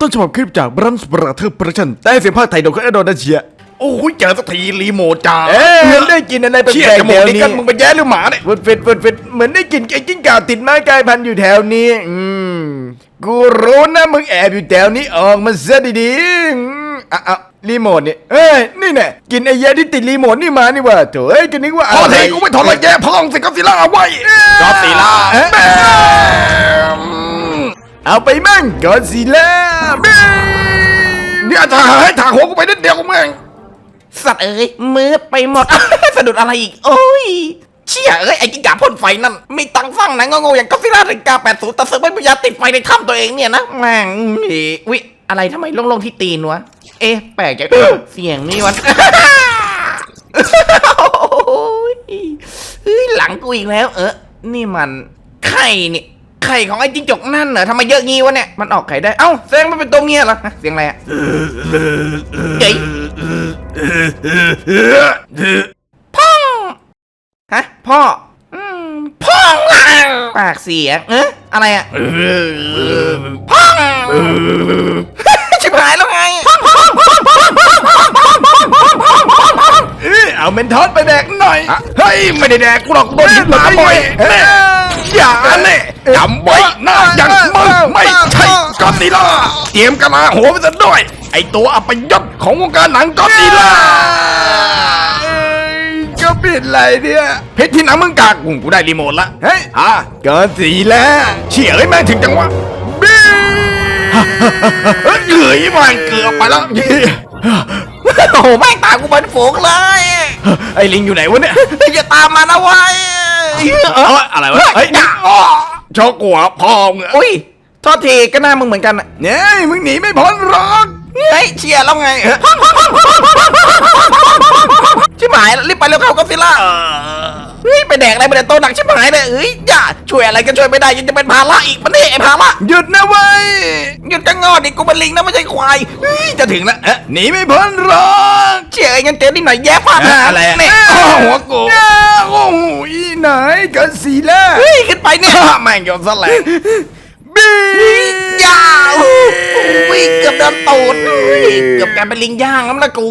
ต้นฉบับคลิปจากบรันส์บราเธอร์โปรดักชั่นแต่เสียงภาคไทยโดยคนอโดนาเชียโอ้ยเจอสักทีรีโมทจ้าเอ๊ะเหมือนได้กินอะไรแปลเชี่ยกจๆมูแถกวนี่นี้กันมึงไปแย่หรือหมาเนี่ยฟดเฟดฟดเฟดเหมือนได้กินไอ้กิ้งก่าติดไม้กลายพันธุ์อยู่แถวนี้ อืม กูรู้นะมึงแอบอยู่แถวนี้ออกมาซะดีๆอืมอะอะรีโมทนี่เอ้ย นี่แน่กินไอ้แย่ที่ติดรีโมทนี่มานี่หว่าโถ่เอ้ยก็นึกว่าพออะไร ทีกูไม่ทนเลยแย่พองสิก็สิล่าเอาไว้ก็สิล่าเอ๊ะแม่ เอาไปมั่งกอดสิล่าแม่เนี่ยถ้าให้ถากหัวกูไปนิดเดียวกูแม่งสัตว์เอ้ยมืดไปหมด สะดุดอะไรอีก โอ้ย เชี่ยเอ้ยไอ้กินกาพ่นไฟนั่น มีตังค์สร้างหนังโง่ๆอย่างก็ซิล่าถึงกาแปดศูนย์แต่เสือกไม่พยายามติดไฟในถ้ำตัวเองเนี่ยนะแม่งอีวิอะไรทำไมโล่งๆที่ตีนวะ เอ๊ะแปลกใจเออเสียงนี่วะโอ้ยเฮ้ยหลังกูอีกแล้ว เออนี่มันไข่นี่ ไข่ของไอ้จิ้งจกนั่นเหรอทำไมเยอะงี้วะเนี่ย มันออกไข่ได้ เอ้าแสดงมันเป็นตัวเมียเหรอฮะเสียงอะไรอะเฮ้ยพ่องฮะพ่ออืมพ่องอะปากเสียเอ๊ะอะไรอะพ่องชิบหายแล้วไงพ่องพ่องพ่องพ่องพ่องพ่องพ่องพ่องพ่องพ่องพ่องพ่องเอ้ยเอาเมนทอสไปแดกหน่อยอะเฮ้ย ไม่ได้แดกกูหรอกโดนยึดหมาบ่อยแม่ อย่าเน่จำไว้หน้าอย่างมึงไม่ใช่ก็สิล่าเตรียมกระลาหัวไปซะด้วย ไอตัวอัปยศของวงการหนังก็สิล่าเอ้ยก็ผิดอะไรเนี่ยเพชรที่หนังมึงกากกูกูได้รีโมทละเฮ้ยฮะกอดสีแล้วเชี่ยเอ้ยแม่งถึงจังวะบีเฮ้ยเอ้ยแม่งเกือบไปแล้วโอ้โหแม่งตามกูเป็นฝูงเลย ไอ้ลิงอยู่ไหนวะเนี่ยอย่าตามมานะเว้ย เอ้ยอะไรวะเฮ้ยอ้อชอกหัวพ่อมึงอะอุ้ยโทษทีก็หน้ามึงเหมือนกันอะเนี่ยมึงหนีไม่พ้นหรอกเฮ้ยเชียร์แล้วไงชิบหายแล้วรีบไปเร็วเข้าก็ซิล่าเออเฮ้ยไปแดกอะไรไปแดกโตหนักชิบหายเลยเอ้ยอย่าช่วยอะไรก็ช่วยไม่ได้ยังจะเป็นภาระอีกมันนี่ไอ้ภาระหยุดนะเว้ยหยุดกันงอดิกูเป็นลิงนะไม่ใช่ควายเฮ้ยจะถึงแล้วเอ๊ะหนีไม่พ้นหรอกเชียร์ไอ้งั้นเจอนิดหน่อยแย่ฟาดหาอะไรอะ เนี่ยอ้อหัวกูอ้าวโอ้โหอี ไหนกอดสีแล้วเฮ้ยขึ้นไปเนี่ยแม่งโยนซะแรงบีย่าโอ้โหเกือบโดนตูดเฮ้ยเกือบกลายเป็นลิงย่างแล้วนะกู